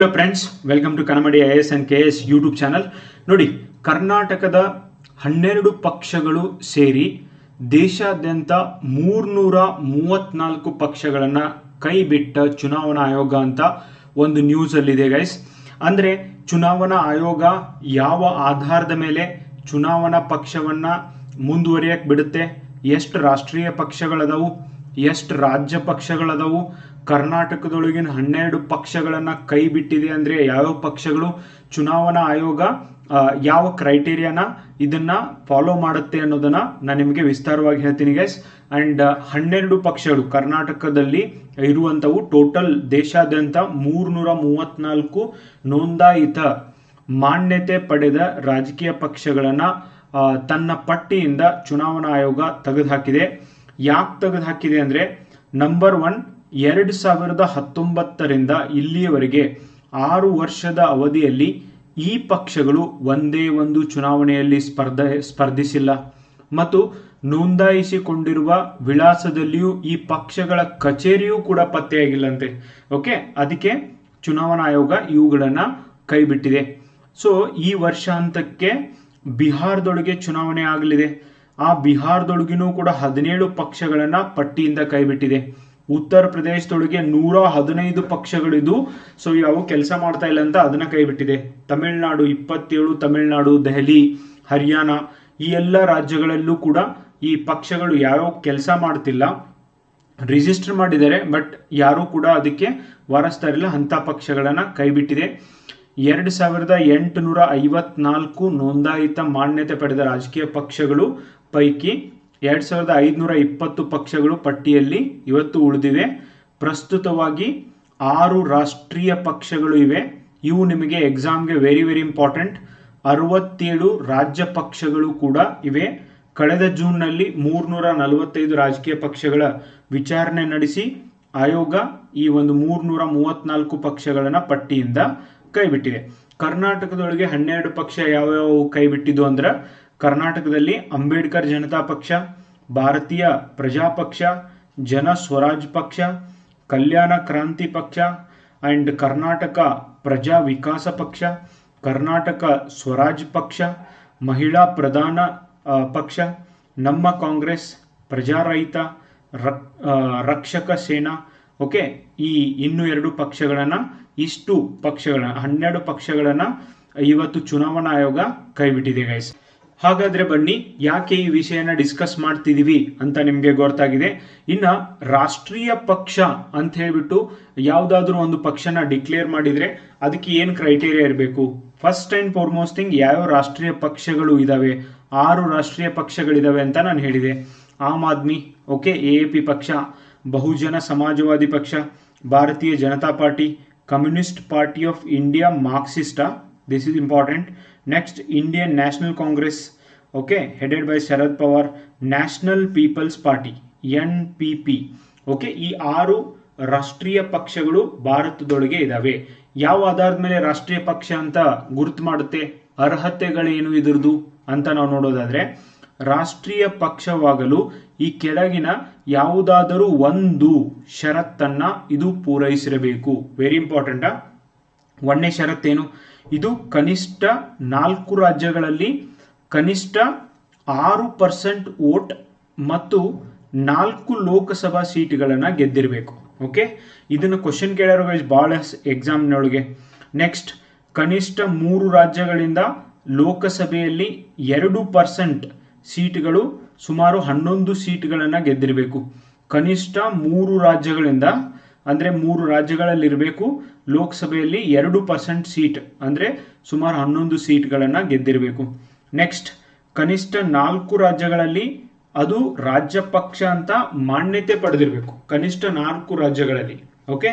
Hello friends welcome to ಕನ್ನಡಿ I S and K S YouTube channel ನೋಡಿ, ಕರ್ನಾಟಕದ ಹನ್ನೆರಡು ಪಕ್ಷಗಳು ಸೇರಿ ದೇಶಾದ್ಯಂತ ಮೂರ್ನೂರ ಮೂವತ್ನಾಲ್ಕು ಪಕ್ಷಗಳನ್ನು ಕೈ ಬಿಟ್ಟ ಚುನಾವಣಾ ಆಯೋಗ ಅಂತ ಒಂದು ನ್ಯೂಸಲ್ಲಿದೆ ಗೈಸ್ ಅಂದ್ರೆ ಚುನಾವಣಾ ಆಯೋಗ ಯಾವ ಆಧಾರದ ಮೇಲೆ ಚುನಾವಣಾ ಪಕ್ಷವನ್ನ ಮುಂದುವರಿಯಕ್ಕೆ ಬಿಡುತ್ತೆ? ಎಷ್ಟು ರಾಷ್ಟ್ರೀಯ ಪಕ್ಷಗಳದವು? ಎಷ್ಟು ರಾಜ್ಯ ಪಕ್ಷಗಳದವು? ಕರ್ನಾಟಕದೊಳಗಿನ ಹನ್ನೆರಡು ಪಕ್ಷಗಳನ್ನ ಕೈ ಬಿಟ್ಟಿದೆ ಅಂದ್ರೆ ಯಾವ ಪಕ್ಷಗಳು? ಚುನಾವಣಾ ಆಯೋಗ ಯಾವ ಕ್ರೈಟೀರಿಯಾನ ಇದನ್ನ ಫಾಲೋ ಮಾಡುತ್ತೆ ಅನ್ನೋದನ್ನ ನಾನು ನಿಮಗೆ ವಿಸ್ತಾರವಾಗಿ ಹೇಳ್ತೀನಿ ಗೈಸ್ ಅಂಡ್ ಹನ್ನೆರಡು ಪಕ್ಷಗಳು ಕರ್ನಾಟಕದಲ್ಲಿ ಇರುವಂತವು ಟೋಟಲ್ ದೇಶಾದ್ಯಂತ ಮೂರ್ನೂರ ಮೂವತ್ನಾಲ್ಕು ನೋಂದಾಯಿತ ಮಾನ್ಯತೆ ಪಡೆದ ರಾಜಕೀಯ ಪಕ್ಷಗಳನ್ನ ತನ್ನ ಪಟ್ಟಿಯಿಂದ ಚುನಾವಣಾ ಆಯೋಗ ತೆಗೆದುಹಾಕಿದೆ. ಯಾಕೆ ತೆಗೆದುಹಾಕಿದೆ ಅಂದ್ರೆ ನಂಬರ್ ಒನ್ ಎರಡು ಸಾವಿರದ ಹತ್ತೊಂಬತ್ತರಿಂದ ಇಲ್ಲಿಯವರೆಗೆ ಆರು ವರ್ಷದ ಅವಧಿಯಲ್ಲಿ ಈ ಪಕ್ಷಗಳು ಒಂದೇ ಒಂದು ಚುನಾವಣೆಯಲ್ಲಿ ಸ್ಪರ್ಧ, ಸ್ಪರ್ಧಿಸಿಲ್ಲ. ಮತ್ತು ನೋಂದಾಯಿಸಿಕೊಂಡಿರುವ ವಿಳಾಸದಲ್ಲಿಯೂ ಈ ಪಕ್ಷಗಳ ಕಚೇರಿಯೂ ಕೂಡ ಪತ್ತೆಯಾಗಿಲ್ಲಂತೆ. ಓಕೆ? ಅದಕ್ಕೆ ಚುನಾವಣಾ ಆಯೋಗ ಇವುಗಳನ್ನು ಕೈಬಿಟ್ಟಿದೆ. ಸೊ, ಈ ವರ್ಷಾಂತಕ್ಕೆ ಬಿಹಾರದೊಳಗೆ ಚುನಾವಣೆ ಆಗಲಿದೆ. ಆ ಬಿಹಾರದೊಳಗಿನೂ ಕೂಡ ಹದಿನೇಳು ಪಕ್ಷಗಳನ್ನ ಪಟ್ಟಿಯಿಂದ ಕೈಬಿಟ್ಟಿದೆ. ಉತ್ತರ ಪ್ರದೇಶದೊಳಗೆ ನೂರ ಹದಿನೈದು ಪಕ್ಷಗಳಿದ್ದು ಸೊ ಯಾವ ಕೆಲಸ ಮಾಡ್ತಾ ಇಲ್ಲ ಅಂತ ಅದನ್ನ ಕೈಬಿಟ್ಟಿದೆ. ತಮಿಳುನಾಡು ಇಪ್ಪತ್ತೇಳು, ತಮಿಳುನಾಡು ದೆಹಲಿ, ಹರಿಯಾಣ, ಈ ಎಲ್ಲ ರಾಜ್ಯಗಳಲ್ಲೂ ಕೂಡ ಈ ಪಕ್ಷಗಳು ಯಾವ ಕೆಲಸ ಮಾಡ್ತಿಲ್ಲ ರಿಜಿಸ್ಟರ್ ಮಾಡಿದ್ದಾರೆ ಬಟ್ ಯಾರೂ ಕೂಡ ಅದಕ್ಕೆ ವಾರಸ್ತಾ ಇರಲಿಲ್ಲ ಅಂಥ ಪಕ್ಷಗಳನ್ನ ಕೈಬಿಟ್ಟಿದೆ. ಎರಡು ಸಾವಿರದ ಎಂಟುನೂರ ಐವತ್ನಾಲ್ಕು ನೋಂದಾಯಿತ ಮಾನ್ಯತೆ ಪಡೆದ ರಾಜಕೀಯ ಪಕ್ಷಗಳು ಪೈಕಿ ಎರಡ್ ಸಾವಿರದ ಐದುನೂರ ಇಪ್ಪತ್ತು ಪಕ್ಷಗಳು ಪಟ್ಟಿಯಲ್ಲಿ ಇವತ್ತು ಉಳಿದಿವೆ. ಪ್ರಸ್ತುತವಾಗಿ ಆರು ರಾಷ್ಟ್ರೀಯ ಪಕ್ಷಗಳು ಇವೆ. ಇವು ನಿಮಗೆ ಎಕ್ಸಾಮ್ಗೆ ವೆರಿ ವೆರಿ ಇಂಪಾರ್ಟೆಂಟ್ ಅರವತ್ತೇಳು ರಾಜ್ಯ ಪಕ್ಷಗಳು ಕೂಡ ಇವೆ. ಕಳೆದ ಜೂನ್ನಲ್ಲಿ ಮೂರ್ನೂರ ನಲವತ್ತೈದು ರಾಜಕೀಯ ಪಕ್ಷಗಳ ವಿಚಾರಣೆ ನಡೆಸಿ ಆಯೋಗ ಈ ಒಂದು ಮೂರ್ನೂರ ಮೂವತ್ನಾಲ್ಕು ಪಕ್ಷಗಳನ್ನು ಪಟ್ಟಿಯಿಂದ ಕೈಬಿಟ್ಟಿದೆ. ಕರ್ನಾಟಕದೊಳಗೆ ಹನ್ನೆರಡು ಪಕ್ಷ ಯಾವ್ಯಾವ ಕೈಬಿಟ್ಟಿದ್ದು ಅಂದ್ರೆ ಕರ್ನಾಟಕದಲ್ಲಿ ಅಂಬೇಡ್ಕರ್ ಜನತಾ ಪಕ್ಷ, ಭಾರತೀಯ ಪ್ರಜಾಪಕ್ಷ ಜನ ಸ್ವರಾಜ್ ಪಕ್ಷ, ಕಲ್ಯಾಣ ಕ್ರಾಂತಿ ಪಕ್ಷ ಆ್ಯಂಡ್ ಕರ್ನಾಟಕ ಪ್ರಜಾ ವಿಕಾಸ ಪಕ್ಷ, ಕರ್ನಾಟಕ ಸ್ವರಾಜ್ ಪಕ್ಷ, ಮಹಿಳಾ ಪ್ರಧಾನ ಪಕ್ಷ, ನಮ್ಮ ಕಾಂಗ್ರೆಸ್ ಪ್ರಜಾರಹಿತ, ರಕ್- ರಕ್ಷಕ ಸೇನಾ, ಓಕೆ, ಈ ಇನ್ನು ಎರಡು ಪಕ್ಷಗಳನ್ನು, ಇಷ್ಟು ಪಕ್ಷಗಳ ಹನ್ನೆರಡು ಪಕ್ಷಗಳನ್ನು ಇವತ್ತು ಚುನಾವಣಾ ಆಯೋಗ ಕೈಬಿಟ್ಟಿದೆ ಗೈಸ್ ಹಾಗಾದ್ರೆ ಬನ್ನಿ, ಯಾಕೆ ಈ ವಿಷಯನ ಡಿಸ್ಕಸ್ ಮಾಡ್ತಿದೀವಿ ಅಂತ ನಿಮಗೆ ಗೊತ್ತಾಗಿದೆ. ಇನ್ನ ರಾಷ್ಟ್ರೀಯ ಪಕ್ಷ ಅಂತ ಹೇಳ್ಬಿಟ್ಟು ಯಾವ್ದಾದ್ರು ಒಂದು ಪಕ್ಷನ ಡಿಕ್ಲೇರ್ ಮಾಡಿದ್ರೆ ಅದಕ್ಕೆ ಏನ್ ಕ್ರೈಟೇರಿಯಾ ಇರಬೇಕು? ಫಸ್ಟ್ ಅಂಡ್ ಫಾರ್ಮೋಸ್ಟ್ ಥಿಂಗ್ ಯಾವ ರಾಷ್ಟ್ರೀಯ ಪಕ್ಷಗಳು ಇದಾವೆ? ಆರು ರಾಷ್ಟ್ರೀಯ ಪಕ್ಷಗಳಿದಾವೆ ಅಂತ ನಾನು ಹೇಳಿದೆ. Aam Aadmi, okay A P ಪಕ್ಷ, ಬಹುಜನ ಸಮಾಜವಾದಿ ಪಕ್ಷ, Bharatiya Janata party, communist party of India, ಮಾರ್ಕ್ಸಿಸ್ಟಾ this is important next Indian National Congress okay headed by Sharad Pawar National N P P okay ಈ ಆರು ರಾಷ್ಟ್ರೀಯ ಪಕ್ಷಗಳು ಭಾರತದೊಳಗೆ ಇದಾವೆ. ಯಾವ ಆಧಾರದ ಮೇಲೆ ರಾಷ್ಟ್ರೀಯ ಪಕ್ಷ ಅಂತ ಗುರುತು ಮಾಡುತ್ತೆ? ಅರ್ಹತೆಗಳೇನು ಇದ್ರದ್ದು ಅಂತ ನಾವು ನೋಡೋದಾದ್ರೆ, ರಾಷ್ಟ್ರೀಯ ಪಕ್ಷವಾಗಲು ಈ ಕೆಳಗಿನ ಯಾವುದಾದರೂ ಒಂದು ಷರತ್ತನ್ನ ಇದು ಪೂರೈಸಿರಬೇಕು. ವೆರಿ ಇಂಪಾರ್ಟೆಂಟಾ ಒಂದನೇ ಷರತ್ತೇನು ಇದು ಕನಿಷ್ಠ ನಾಲ್ಕು ರಾಜ್ಯಗಳಲ್ಲಿ ಕನಿಷ್ಠ ಆರು ಪರ್ಸೆಂಟ್ ವೋಟ್ ಮತ್ತು ನಾಲ್ಕು ಲೋಕಸಭಾ ಸೀಟ್ಗಳನ್ನು ಗೆದ್ದಿರಬೇಕು. ಓಕೆ? ಇದನ್ನು ಕ್ವಶನ್ ಕೇಳ್ಯಾರ ಭಾಳ ಎಕ್ಸಾಮ್ನೊಳಗೆ ನೆಕ್ಸ್ಟ್ ಕನಿಷ್ಠ ಮೂರು ರಾಜ್ಯಗಳಿಂದ ಲೋಕಸಭೆಯಲ್ಲಿ ಎರಡು ಪರ್ಸೆಂಟ್ ಸೀಟ್ಗಳು ಸುಮಾರು ಹನ್ನೊಂದು ಸೀಟ್ಗಳನ್ನು ಗೆದ್ದಿರಬೇಕು. ಕನಿಷ್ಠ ಮೂರು ರಾಜ್ಯಗಳಿಂದ ಅಂದ್ರೆ ಮೂರು ರಾಜ್ಯಗಳಲ್ಲಿರಬೇಕು. ಲೋಕಸಭೆಯಲ್ಲಿ ಎರಡು ಪರ್ಸೆಂಟ್ ಸೀಟ್ ಅಂದರೆ ಸುಮಾರು ಹನ್ನೊಂದು ಸೀಟ್ಗಳನ್ನು ಗೆದ್ದಿರಬೇಕು. ನೆಕ್ಸ್ಟ್ ಕನಿಷ್ಠ ನಾಲ್ಕು ರಾಜ್ಯಗಳಲ್ಲಿ ಅದು ರಾಜ್ಯ ಪಕ್ಷ ಅಂತ ಮಾನ್ಯತೆ ಪಡೆದಿರಬೇಕು. ಕನಿಷ್ಠ ನಾಲ್ಕು ರಾಜ್ಯಗಳಲ್ಲಿ ಓಕೆ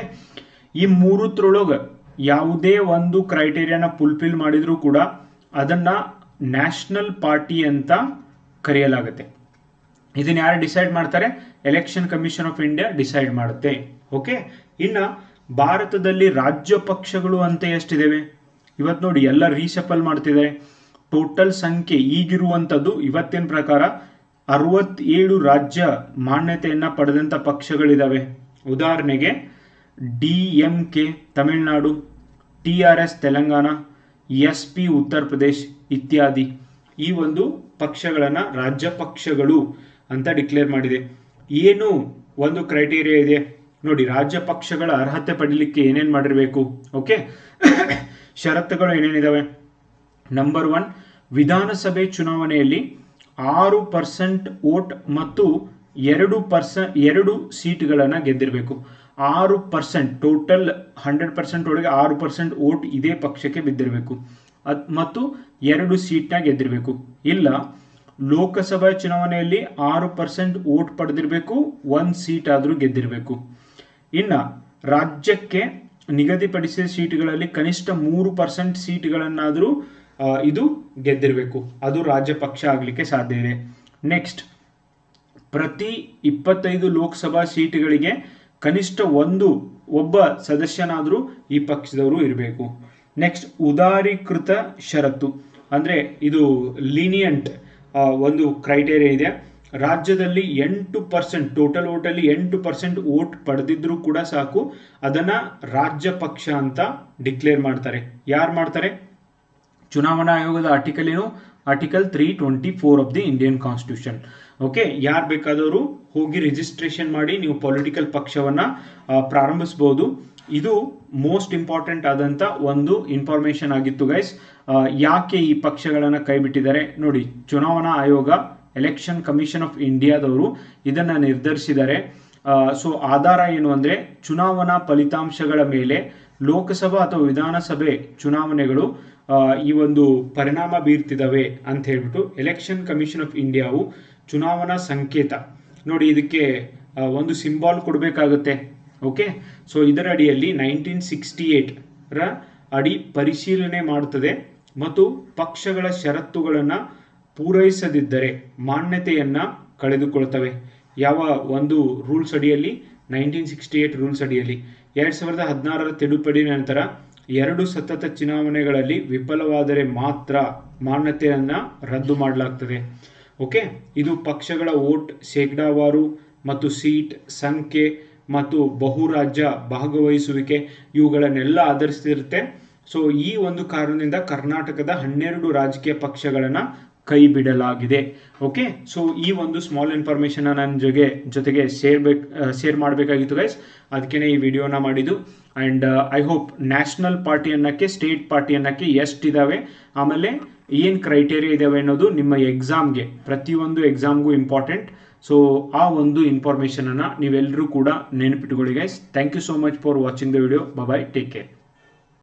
ಈ ಮೂರತ್ರೊಳಗ ಯಾವುದೇ ಒಂದು ಕ್ರೈಟೇರಿಯಾನ ಫುಲ್ಫಿಲ್ ಮಾಡಿದರೂ ಕೂಡ ಅದನ್ನ ನ್ಯಾಷನಲ್ ಪಾರ್ಟಿ ಅಂತ ಕರೆಯಲಾಗುತ್ತೆ. ಇದನ್ನ ಯಾರು ಡಿಸೈಡ್ ಮಾಡ್ತಾರೆ? Election commission of India decide ಮಾಡುತ್ತೆ. ಓಕೆ ಇನ್ನ ಭಾರತದಲ್ಲಿ ರಾಜ್ಯ ಪಕ್ಷಗಳು ಅಂತ ಎಷ್ಟಿದಾವೆ? ಇವತ್ತು ನೋಡಿ, ಎಲ್ಲ ರೀಶಫಲ್ ಮಾಡ್ತಿದ್ದಾರೆ ಟೋಟಲ್ ಸಂಖ್ಯೆ ಈಗಿರುವಂಥದ್ದು ಇವತ್ತಿನ ಪ್ರಕಾರ ಅರವತ್ತೇಳು ರಾಜ್ಯ ಮಾನ್ಯತೆಯನ್ನು ಪಡೆದಂತ ಪಕ್ಷಗಳಿದಾವೆ. ಉದಾಹರಣೆಗೆ, D M K, Tamil Nadu, T R S, Telangana, S P, Uttar Pradesh ಇತ್ಯಾದಿ. ಈ ಒಂದು ಪಕ್ಷಗಳನ್ನು ರಾಜ್ಯ ಪಕ್ಷಗಳು ಅಂತ ಡಿಕ್ಲೇರ್ ಮಾಡಿದೆ. ಏನು ಒಂದು ಕ್ರೈಟೀರಿಯಾ ಇದೆ? ನೋಡಿ, ರಾಜ್ಯ ಪಕ್ಷಗಳ ಅರ್ಹತೆ ಪಡೀಲಿಕ್ಕೆ ಏನೇನು ಮಾಡಿರಬೇಕು? ಓಕೆ ಷರತ್ತುಗಳು ಏನೇನಿದಾವೆ? ನಂಬರ್ ಒನ್ ವಿಧಾನಸಭೆ ಚುನಾವಣೆಯಲ್ಲಿ ಆರು ಪರ್ಸೆಂಟ್ ವೋಟ್ ಮತ್ತು ಎರಡು ಪರ್ಸ ಎರಡು ಸೀಟ್ಗಳನ್ನು ಗೆದ್ದಿರಬೇಕು. ಆರು ಪರ್ಸೆಂಟ್ ಟೋಟಲ್ ಹಂಡ್ರೆಡ್ ಪರ್ಸೆಂಟ್ ಒಳಗೆ ಆರು ಪರ್ಸೆಂಟ್ ವೋಟ್ ಇದೇ ಪಕ್ಷಕ್ಕೆ ಬಿದ್ದಿರಬೇಕು. ಅದ್, ಮತ್ತು ಎರಡು ಸೀಟ್ನ ಗೆದ್ದಿರಬೇಕು. ಇಲ್ಲ, ಲೋಕಸಭಾ ಚುನಾವಣೆಯಲ್ಲಿ ಆರು ಪರ್ಸೆಂಟ್ ವೋಟ್ ಪಡೆದಿರಬೇಕು, ಒಂದು ಸೀಟ್ ಆದರೂ ಗೆದ್ದಿರಬೇಕು. ಇನ್ನು ರಾಜ್ಯಕ್ಕೆ ನಿಗದಿಪಡಿಸಿದ ಸೀಟ್ಗಳಲ್ಲಿ ಕನಿಷ್ಠ ಮೂರು ಪರ್ಸೆಂಟ್ ಸೀಟ್ಗಳನ್ನಾದರೂ ಇದು ಗೆದ್ದಿರಬೇಕು. ಅದು ರಾಜ್ಯ ಪಕ್ಷ ಆಗಲಿಕ್ಕೆ ಸಾಧ್ಯ ಇದೆ. ನೆಕ್ಸ್ಟ್ ಪ್ರತಿ ಇಪ್ಪತ್ತೈದು ಲೋಕಸಭಾ ಸೀಟ್ಗಳಿಗೆ ಕನಿಷ್ಠ ಒಂದು, ಒಬ್ಬ ಸದಸ್ಯನಾದರೂ ಈ ಪಕ್ಷದವರು ಇರಬೇಕು. ನೆಕ್ಸ್ಟ್ ಉದಾರೀಕೃತ ಷರತ್ತು. ಅಂದರೆ ಇದು ಲೀನಿಯಂಟ್ ಒಂದು ಕ್ರೈಟೇರಿಯಾ ಇದೆ. ರಾಜ್ಯದಲ್ಲಿ ಎಂಟು ಪರ್ಸೆಂಟ್ ಟೋಟಲ್ ಓಟಲ್ಲಿ ಎಂಟು ಪರ್ಸೆಂಟ್ ಓಟ್ ಪಡೆದಿದ್ರೂ ಕೂಡ ಸಾಕು. ಅದನ್ನು ರಾಜ್ಯ ಪಕ್ಷ ಅಂತ ಡಿಕ್ಲೇರ್ ಮಾಡ್ತಾರೆ. ಯಾರು ಮಾಡ್ತಾರೆ? ಚುನಾವಣಾ ಆಯೋಗದ ಆರ್ಟಿಕಲ್ ಏನು? Article three twenty four of the Indian constitution okay ಯಾರು ಬೇಕಾದವರು ಹೋಗಿ ರಿಜಿಸ್ಟ್ರೇಷನ್ ಮಾಡಿ ನೀವು ಪೊಲಿಟಿಕಲ್ ಪಕ್ಷವನ್ನ ಪ್ರಾರಂಭಿಸಬಹುದು ಇದು ಮೋಸ್ಟ್ ಇಂಪಾರ್ಟೆಂಟ್ ಆದಂತ ಒಂದು ಇನ್ಫಾರ್ಮೇಶನ್ ಆಗಿತ್ತು ಗೈಸ್ ಯಾಕೆ ಈ ಪಕ್ಷಗಳನ್ನು ಕೈಬಿಟ್ಟಿದ್ದಾರೆ? ನೋಡಿ, ಚುನಾವಣಾ ಆಯೋಗ ಎಲೆಕ್ಷನ್ ಕಮಿಷನ್ ಆಫ್ ಇಂಡಿಯಾದವರು ಇದನ್ನ ನಿರ್ಧರಿಸಿದ್ದಾರೆ. ಸೊ ಆಧಾರ ಏನು ಅಂದ್ರೆ ಚುನಾವಣಾ ಫಲಿತಾಂಶಗಳ ಮೇಲೆ ಲೋಕಸಭಾ ಅಥವಾ ವಿಧಾನಸಭೆ ಚುನಾವಣೆಗಳು ಈ ಒಂದು ಪರಿಣಾಮ ಬೀರ್ತಿದ್ದಾವೆ ಅಂತ ಹೇಳ್ಬಿಟ್ಟು ಎಲೆಕ್ಷನ್ ಕಮಿಷನ್ ಆಫ್ ಇಂಡಿಯಾವು ಚುನಾವಣಾ ಸಂಕೇತ. ನೋಡಿ ಇದಕ್ಕೆ ಒಂದು ಸಿಂಬಾಲ್ ಕೊಡಬೇಕಾಗತ್ತೆ. ಓಕೆ? ಸೊ ಇದರ ಅಡಿಯಲ್ಲಿ ನೈನ್ಟೀನ್ ಸಿಕ್ಸ್ಟಿ ಏಟ್ ರ ಅಡಿ ಪರಿಶೀಲನೆ ಮಾಡುತ್ತದೆ ಮತ್ತು ಪಕ್ಷಗಳ ಷರತ್ತುಗಳನ್ನು ಪೂರೈಸದಿದ್ದರೆ ಮಾನ್ಯತೆಯನ್ನು ಕಳೆದುಕೊಳ್ತವೆ. ಯಾವ ಒಂದು ರೂಲ್ಸ್ ಅಡಿಯಲ್ಲಿ, ನೈನ್ಟೀನ್ ಸಿಕ್ಸ್ಟಿ ಏಟ್ ರೂಲ್ಸ್ ಅಡಿಯಲ್ಲಿ, ಎರಡು ಸಾವಿರದ ಹದಿನಾರರ ತಿದ್ದುಪಡಿ ನಂತರ ಎರಡು ಸತತ ಚುನಾವಣೆಗಳಲ್ಲಿ ವಿಫಲವಾದರೆ ಮಾತ್ರ ಮಾನ್ಯತೆಯನ್ನು ರದ್ದು ಮಾಡಲಾಗ್ತದೆ. ಓಕೆ? ಇದು ಪಕ್ಷಗಳ ವೋಟ್ ಶೇಕಡಾವಾರು ಮತ್ತು ಸೀಟ್ ಸಂಖ್ಯೆ ಮತ್ತು ಬಹುರಾಜ್ಯ ಭಾಗವಹಿಸುವಿಕೆ ಇವುಗಳನ್ನೆಲ್ಲ ಆಧರಿಸಿರುತ್ತೆ. ಸೊ ಈ ಒಂದು ಕಾರಣದಿಂದ ಕರ್ನಾಟಕದ ಹನ್ನೆರಡು ರಾಜಕೀಯ ಪಕ್ಷಗಳನ್ನ ಕೈ ಬಿಡಲಾಗಿದೆ. ಓಕೆ ಸೊ ಈ ಒಂದು ಸ್ಮಾಲ್ ಇನ್ಫಾರ್ಮೇಶನ್ ನನ್ನ ಜೊತೆ ಜೊತೆಗೆ ಶೇರ್ ಬೇಕು ಶೇರ್ ಮಾಡಬೇಕಾಗಿತ್ತು ಗೈಸ್ ಅದಕ್ಕೇನೆ ಈ ವಿಡಿಯೋನ ಮಾಡಿದ್ದು. And I hope national party ಅನ್ನೋಕ್ಕೆ state party ಅನ್ನಕ್ಕೆ ಎಷ್ಟಿದ್ದಾವೆ ಆಮೇಲೆ ಏನು ಕ್ರೈಟೇರಿಯಾ ಇದಾವೆ ಅನ್ನೋದು ನಿಮ್ಮ ಎಕ್ಸಾಮ್ಗೆ ಪ್ರತಿಯೊಂದು ಎಕ್ಸಾಮ್ಗೂ ಇಂಪಾರ್ಟೆಂಟ್ ಸೊ ಆ ಒಂದು ಇನ್ಫಾರ್ಮೇಷನನ್ನು ನೀವೆಲ್ಲರೂ ಕೂಡ ನೆನಪಿಟ್ಕೊಳ್ಳಿ guys thank you so much for watching the video bye take care